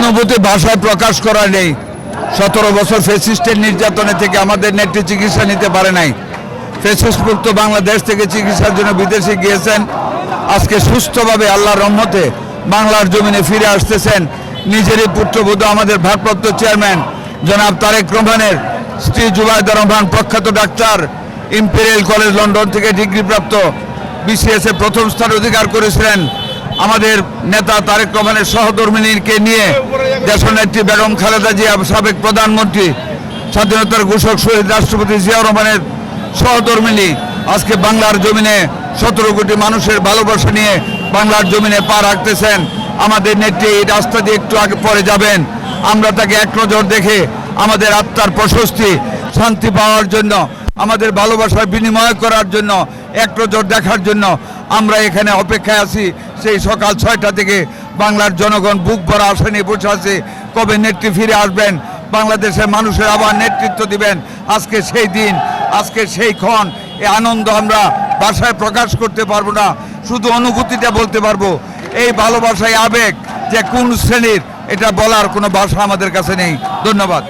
অনুভূতি ভাষায় প্রকাশ করা নেই। সতেরো বছর ফেসিস্টের নির্যাতনে থেকে আমাদের নেত্রী চিকিৎসা নিতে পারে নাই। ফেসিস্ট মুক্ত বাংলাদেশ থেকে চিকিৎসার জন্য বিদেশে গিয়েছেন। আজকে সুস্থভাবে আল্লাহর রহমতে বাংলার জমিনে ফিরে আসতেছেন। নিজেরই পুত্রবধূ আমাদের ভারপ্রাপ্ত চেয়ারম্যান, জনাব তারেক রহমানের স্ত্রী জুবাইদা রহমান, প্রখ্যাত ডাক্তার, ইম্পেরিয়াল কলেজ, লন্ডন থেকে ডিগ্রিপ্রাপ্ত। বিসিএস প্রথম স্থান অধিকার করেছিলেন। আমাদের নেতা তারেক রহমানের সহধর্মিনীকে নিয়ে দেশনেত্রী বেগম খালেদা জিয়া, সাবেক প্রধানমন্ত্রী, স্বাধীনতার ঘোষক শহীদ রাষ্ট্রপতি জিয়াউর রহমানের সহধর্মিনী, আজকে বাংলার জমিনে সতেরো কোটি মানুষের ভালোবাসা নিয়ে বাংলার জমিনে পা রাখতেছেন। আমাদের নেত্রী এই রাস্তা দিয়ে একটু আগে পরে যাবেন। আমরা তাকে এক নজর দেখে আমাদের আত্মার প্রশস্তি, শান্তি পাওয়ার জন্য, আমাদের ভালোবাসার বিনিময় করার জন্য, এক নজর দেখার জন্য আমরা এখানে অপেক্ষায় আছি। সেই সকাল ছয়টা থেকে বাংলার জনগণ বুক ভরা আশা নিয়ে বসে আছে। কবে নেত্রী ফিরে আসবেন? বাংলাদেশের মানুষের আবার নেতৃত্ব দিবেন। আজকে সেই দিন, আজকে সেই ক্ষণ এই আনন্দ আমরা ভাষায় প্রকাশ করতে পারব না। শুধু অনুভূতিটা বলতে পারব, এই ভালোবাসায় আবেগ যে কোন শ্রেণির, এটা বলার কোনো ভাষা আমাদের কাছে নেই। ধন্যবাদ।